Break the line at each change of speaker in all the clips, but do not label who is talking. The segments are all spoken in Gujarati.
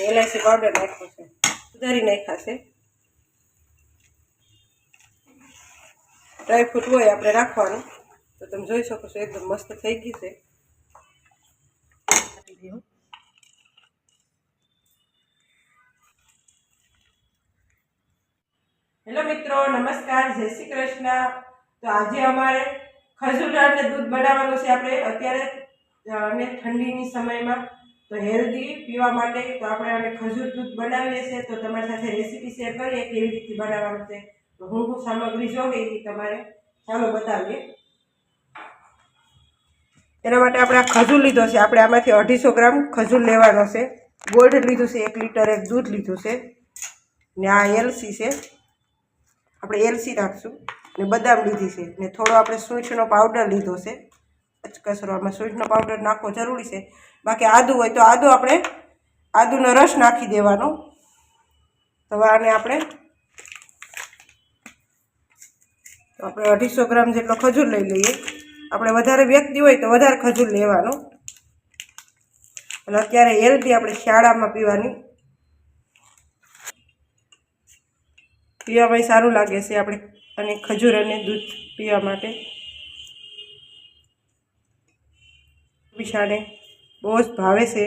એલાયચી પાવડર નાખ્યો છે. સુધારી નાખાશે ડ્રાય ડ્રાયફ્રૂટ હોય આપણે રાખવાનું. તો તમે જોઈ શકો છો, એકદમ મસ્ત થઈ ગયું છે. હેલો મિત્રો, નમસ્કાર, જય શ્રી કૃષ્ણ. તો આજે અમારે ખજૂર દૂધ બનાવવાનું છે. આપણે અત્યારે અને ઠંડીની સમયમાં તો હેલ્ધી પીવા માટે તો આપણે આને ખજૂર દૂધ બનાવીએ છીએ, તો તમારી સાથે રેસીપી શેર કરીએ કેવી રીતે બનાવવાનું છે. તો હું હું સામગ્રી જોઈ એ તમારે ચાલો બતાવીએ. એના માટે આપણે આ ખજૂર લીધો છે. આપણે આમાંથી અઢીસો ગ્રામ ખજૂર લેવાનો છે. ગોલ્ડ લીધું છે, એક લીટર એક દૂધ લીધું છે. ને આ એલસી છે. આપણે એલસી નાખશું ને બદામ લીધી છે. ને થોડો આપણે સૂંઠનો પાવડર લીધો છે. કચરો આમાં સૂંઠનો પાવડર નાખવો જરૂરી છે. બાકી આદુ હોય તો આદુ આપણે, આદુનો રસ નાખી દેવાનો. તો આને આપણે આપણે અઢીસો ગ્રામ જેટલો ખજૂર લઈ લઈએ. આપણે વધારે વ્યક્તિ હોય તો વધારે ખજૂર લેવાનો. અને અત્યારે હેલ્ધી આપણે શાળામાં પીવાની. પીવામાં સારું લાગે છે આપણે, અને ખજૂર અને દૂધ પીવા માટે. વિશાને બહુ જ ભાવે છે.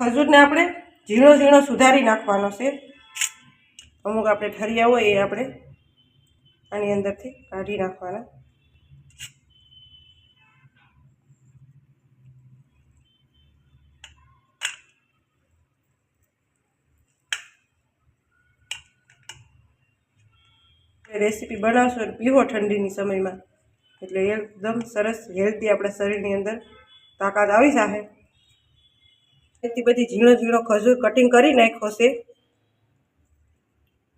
ખજૂરને આપણે ઝીણો ઝીણો સુધારી નાખવાનો છે. અમુક આપણે ઠરિયા હોય એ આપણે આની અંદરથી કાઢી નાખવાના. રેસીપી બનાવશો પીવો ઠંડીની સમયમાં. એટલે એકદમ સરસ હેલ્ધી આપણા શરીરની અંદર તાકાત આવી જશે એટલી બધી ઝીણો ઝીણો ખજૂર કટિંગ કરી નાખ્યો છે.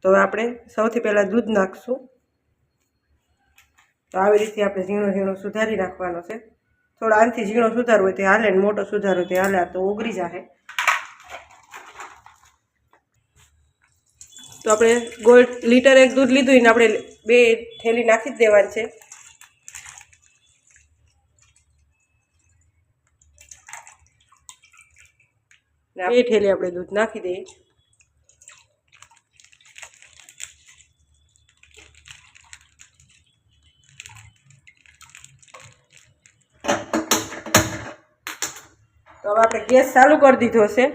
તો આપણે સૌથી પહેલાં દૂધ નાખશું. તો આવી રીતે આપણે ઝીણો ઝીણો સુધારી નાખવાનો છે. થોડો આનથી ઝીણો સુધારવો હોય તે હાલે ને મોટો સુધારો તે હાલે તો ઓગળી જશે તો આપણે ગોળ લીટર એક દૂધ લીધું એને આપણે બે થેલી નાખી જ દેવાની છે. બે ઠેલે આપણે દૂધ નાખી દઈએ. તો હવે આપણે ગેસ ચાલુ કરી દીધો છે.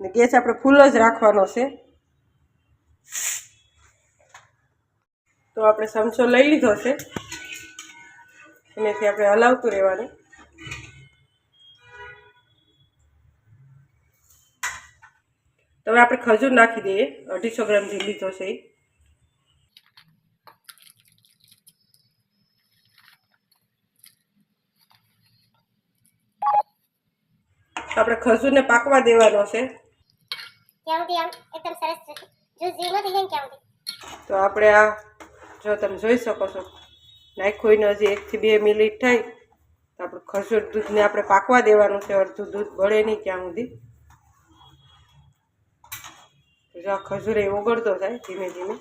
ને ગેસ આપણે ફૂલ જ રાખવાનો છે. તો આપણે ચમચો લઈ લીધો છે. એનેથી આપણે હલાવતું રહેવાનું. તો હવે આપણે ખજૂર નાખી દઈએ. અઢીસો ગ્રામ જે લીધો છે આપણે ખજૂરને પાકવા દેવાનો છે. તો આપણે આ જો તમે જોઈ શકો છો નાખ્યું એને હજી એકથી બે મિનિટ થાય તો આપણે ખજૂર દૂધને આપણે પાકવા દેવાનું છે. અડધું દૂધ ભળે નહીં ત્યાં સુધી. જો ખજૂર એ ઓગળતો થાય ધીમે ધીમે.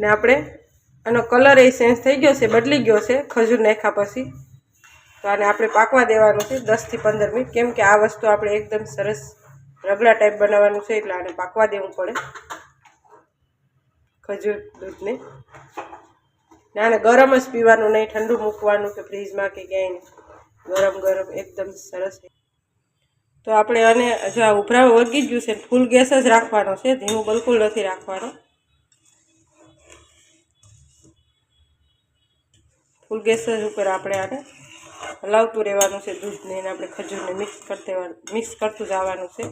ને આપણે આનો કલર એ ચેન્જ થઈ ગયો છે, બદલી ગયો છે ખજૂર નાખ્યા પછી. તો આને આપણે પાકવા દેવાનું છે દસથી પંદર મિનિટ. કેમ કે આ વસ્તુ આપણે એકદમ સરસ રગડા ટાઈપ બનાવવાનું છે, એટલે આને પાકવા દેવું પડે ખજૂર દૂધને. ને આને ગરમ જ પીવાનું, નહીં ઠંડુ મૂકવાનું કે ફ્રીજમાં કે ક્યાંય નહીં. ગરમ ગરમ એકદમ સરસ તો આપણે આને જો આ ઉભરા વળગી ગયું છે ફૂલ ગેસ જ રાખવાનો છે, ધીમું બિલકુલ નથી રાખવાનો. ફૂલ ગેસ જ ઉપર આપણે આને હલાવતું રહેવાનું છે દૂધને આપણે ખજૂરને મિક્સ કરતે મિક્સ કરતું જવાનું છે.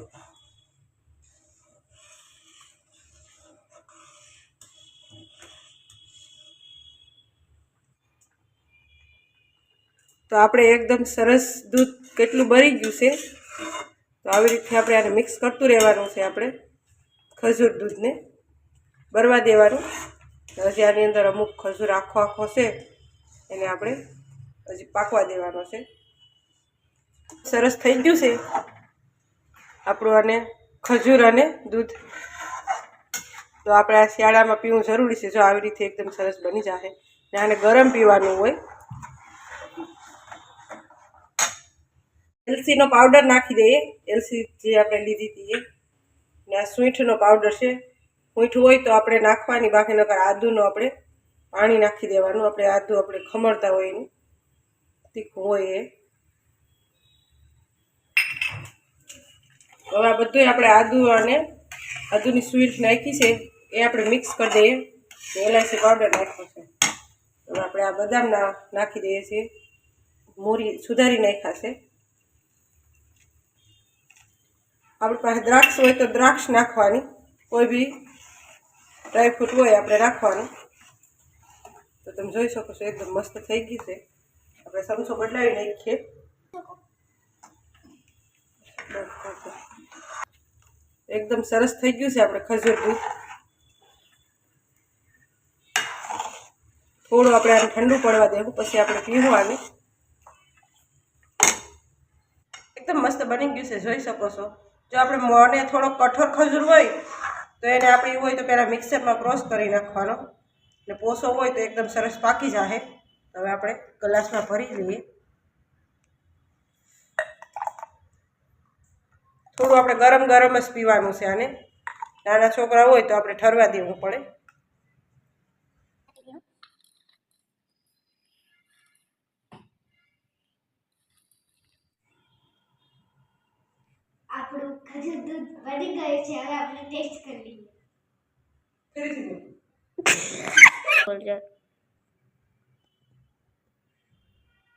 તો આપણે એકદમ સરસ દૂધ કેટલું બળી ગયું છે. તો આવી રીતે આપણે આને મિક્સ કરતું રહેવાનું છે આપણે ખજૂર દૂધને. બરવા દેવાનું. હજી આની અંદર અમુક ખજૂર આખો આખો છે. એને આપણે હજી પાકવા દેવાનો છે. સરસ થઈ ગયું છે. આપણું આને ખજૂર અને દૂધ. તો આપણે આ શિયાળામાં પીવું જરૂરી છે. જો આવી રીતે એકદમ સરસ બની જશે ને આને ગરમ પીવાનું હોય એલસીનો પાવડર નાખી દઈએ. એલસી જે આપણે લીધી હતી એ. ને આ સૂંઠનો પાવડર છે. સૂંઠ હોય તો આપણે નાખવાની, બાકી નકર આદુનો આપણે પાણી નાખી દેવાનું. આપણે આદુ આપણે ખમણતા હોય એનું. તીખું હોય એ. હવે આ બધું આપણે આદુ અને આદુની સ્વીટ નાખી છે. એ આપણે મિક્સ કરી દઈએ. ને એલાયચી પાવડર નાખ્યો છે. હવે આપણે આ બદામના નાખી દઈએ છીએ. મોરી સુધારી નાખ્યા છે. આપણી પાસે દ્રાક્ષ હોય તો દ્રાક્ષ નાખવાની. કોઈ બી ડ્રાયફ્રૂટ હોય આપણે રાખવાનું. તો તમે જોઈ શકો છો, એકદમ મસ્ત થઈ ગયું છે. આપણે સમસો બદલાવી નાખીએ. એકદમ સરસ થઈ ગયું છે આપણે ખજૂર દૂધ. થોડું આપણે આને ઠંડુ પડવા દેવું, પછી આપણે પીવાનું. એકદમ મસ્ત બની ગયું છે, જોઈ શકો છો. જો આપણે મોને થોડો કઠોર ખજૂર હોય, તો એને આપણે એવું હોય તો પહેલાં મિક્સરમાં ક્રોસ કરી નાખવાનો. ને પોસો હોય તો એકદમ સરસ પાકી જાહે. હવે આપણે ગ્લાસમાં ભરી લઈએ. થોડું આપણે ગરમ ગરમ જ પીવાનું છે આને. નાના છોકરા હોય તો આપણે ઠરવા દેવું પડે.
ખજૂર દૂધ બની ગયું છે હવે આપણે ટેસ્ટ કરી લઈએ.
ફરીથી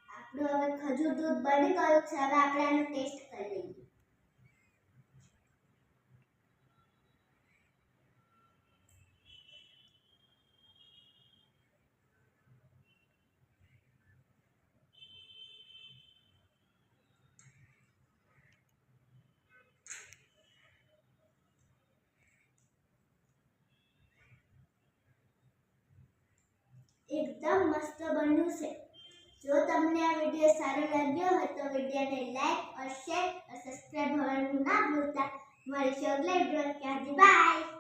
આપણું હવે ખજૂર દૂધ બની ગયું છે હવે આપણે આનો ટેસ્ટ કરી લઈએ એકદમ મસ્ત બન્યું છે. જો તમને આ વીડિયો સારો લાગ્યો હોય તો વિડીયોને લાઈક, શેર સબસ્ક્રાઈબ કરવાનું ના ભૂલતા. મળીશું અગલા વીડિયો ત્યાંથી બાય.